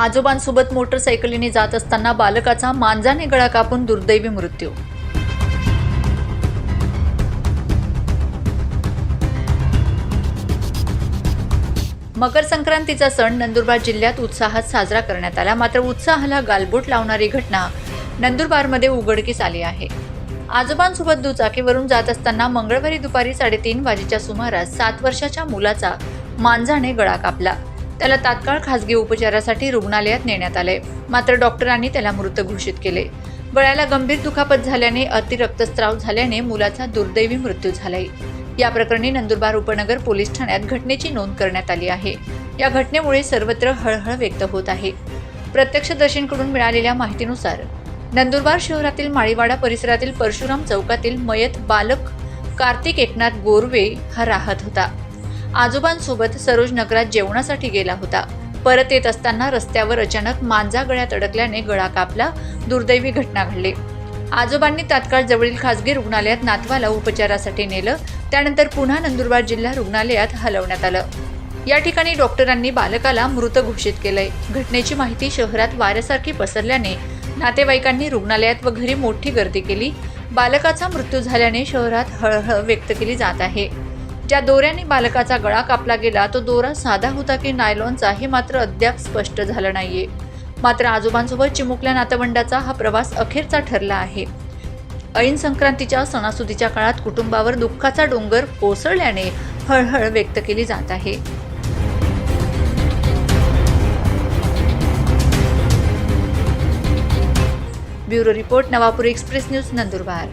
आजोबांसोबत मोटरसायकलीने जात असताना बालकाचा मांजाने गळा कापून दुर्दैवी मृत्यू. मकर संक्रांतीचा सण नंदुरबार जिल्ह्यात उत्साहात साजरा करण्यात आला. मात्र उत्साहाला गालबोट लावणारी घटना नंदुरबारमध्ये उघडकीस आली आहे. आजोबांसोबत दुचाकीवरून जात असताना मंगळवारी दुपारी साडेतीन वाजेच्या सुमारास सात वर्षाच्या मुलाचा मांजाने गळा कापला. त्याला तात्काळ खासगी उपचारासाठी रुग्णालयात नेण्यात आले. मात्र डॉक्टरांनी त्याला मृत घोषित केले. गळ्याला गंभीर दुखापत झाल्याने अतिरक्तस्राव झाल्याने मुलाचा दुर्दैवी मृत्यू झालाय. या प्रकरणी नंदुरबार उपनगर पोलीस ठाण्यात घटनेची नोंद करण्यात आली आहे. या घटनेमुळे सर्वत्र हळहळ व्यक्त होत आहे. प्रत्यक्षदर्शींकडून मिळालेल्या माहितीनुसार नंदुरबार शहरातील माळीवाडा परिसरातील परशुराम चौकातील मयत बालक कार्तिक एकनाथ गोरवे हा राहत होता. आजोबांसोबत सरोज नगरात जेवणासाठी गेला होता. परत येत असताना रस्त्यावर अचानक मांजा गळ्यात अडकल्याने गळा कापला दुर्दैवी घटना घडली. आजोबांनी तात्काळ जवळील खासगी रुग्णालयात नातवाला उपचारासाठी नेलं त्यानंतर पुन्हा नंदुरबार जिल्हा रुग्णालयात हलवण्यात आलं. या ठिकाणी डॉक्टरांनी बालकाला मृत घोषित केलंय. घटनेची माहिती शहरात वाऱ्यासारखी पसरल्याने नातेवाईकांनी रुग्णालयात व घरी मोठी गर्दी केली. बालकाचा मृत्यू झाल्याने शहरात हळहळ व्यक्त केली जात आहे. ज्या दोऱ्याने बालकाचा गळा कापला गेला तो दोरा साधा होता की नायलॉनचा हे मात्र अद्याप स्पष्ट झालं नाहीये. मात्र आजोबांसोबत चिमुकल्या नातवंडाचा हा प्रवास अखेरचा ठरला आहे. ऐन संक्रांतीच्या सणासुदीच्या काळात कुटुंबावर दुःखाचा डोंगर कोसळल्याने हळहळ व्यक्त केली जात आहे. Bureau report Navapur express news Nandurbar.